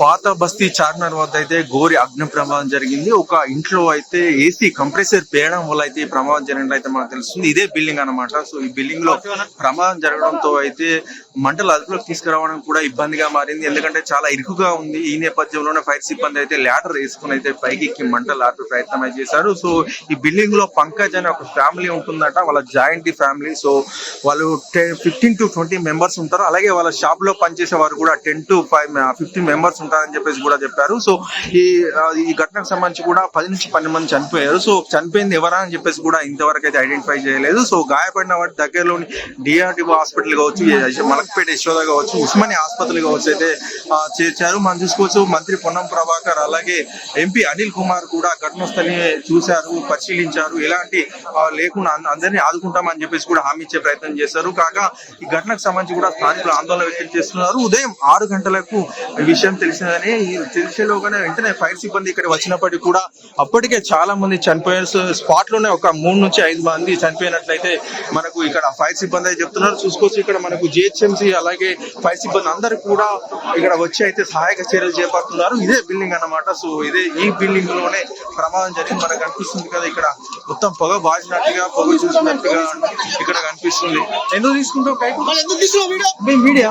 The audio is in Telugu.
పాత బస్తీ చార్మినార్ వద్ద అయితే ఘోరి అగ్ని ప్రమాదం జరిగింది. ఒక ఇంట్లో అయితే ఏసీ కంప్రెసర్ పేయడం వల్ల అయితే ఈ ప్రమాదం జరిగినట్లు అయితే మనకు తెలుస్తుంది. ఇదే బిల్డింగ్ అన్నమాట. సో ఈ బిల్డింగ్లో ప్రమాదం జరగడంతో అయితే మంటలు అదుపులోకి తీసుకురావడం కూడా ఇబ్బందిగా మారింది. ఎందుకంటే చాలా ఇరుకుగా ఉంది. ఈ నేపథ్యంలోనే ఫైర్ సిబ్బంది అయితే ల్యాటర్ వేసుకుని అయితే పైకి ఎక్కి మంటలు ఆపే ప్రయత్నం చేశారు. సో ఈ బిల్డింగ్లో పంకజ్ అనే ఒక ఫ్యామిలీ ఉంటుందట. వాళ్ళ జాయింట్ ఫ్యామిలీ సో వాళ్ళు ఫిఫ్టీన్ టు ట్వంటీ మెంబర్స్ ఉంటారు. అలాగే వాళ్ళ షాప్లో పనిచేసే వారు కూడా ten to five fifteen members ఉంటారని చెప్పేసి కూడా చెప్పారు. సో ఈ ఈ ఘటనకు సంబంధించి కూడా పది నుంచి పన్నెండు మంది చనిపోయారు. సో చనిపోయింది ఎవరా అని చెప్పేసి కూడా ఇంతవరకు అయితే ఐడెంటిఫై చేయలేదు. సో గాయపడిన వాటి దగ్గరలోని డిఆర్డిఓ హాస్పిటల్ కావచ్చు మలక్పేట యశోద కావచ్చు ఉస్మానియా ఆసుపత్రి కావచ్చు అయితే చేర్చారు. మనం చూసుకోవచ్చు మంత్రి పొన్నం ప్రభాకర్ అలాగే ఎంపీ అనిల్ కుమార్ కూడా ఘటన స్థలిని చూశారు పరిశీలించారు. ఎలాంటి లేకుండా అందరినీ ఆదుకుంటామని చెప్పేసి కూడా హామీ ఇచ్చే ప్రయత్నం చేశారు. కాగా ఈ ఘటనకు సంబంధించి కూడా స్థానికులు ఆందోళన వ్యక్తం చేస్తున్నారు. ఉదయం ఆరు గంటలకు విషయం తెలిసిందని తెలిసేలోగానే వెంటనే ఫైర్ సిబ్బంది ఇక్కడ వచ్చినప్పటికీ కూడా అప్పటికే చాలా మంది చనిపోయారు సో స్పాట్లోనే ఒక మూడు నుంచి ఐదు మంది చనిపోయినట్లయితే మనకు ఇక్కడ ఫైర్ సిబ్బంది అయితే చెప్తున్నారు. చూసుకోవచ్చు ఇక్కడ మనకు జిహెచ్ఎంసీ అలాగే ఫైర్ సిబ్బంది అందరు కూడా ఇక్కడ వచ్చి అయితే సహాయక చర్యలు చేపడుతున్నారు. ఇదే బిల్డింగ్ అన్నమాట. సో ఇదే ఈ బిల్డింగ్లోనే ప్రమాదం జరిగింది. మనకు కనిపిస్తుంది కదా ఇక్కడ మొత్తం పొగ బాజినట్టుగా పొగ చూసినట్టుగా ఇక్కడ కనిపిస్తుంది. ఎందుకు తీసుకుంటావు media.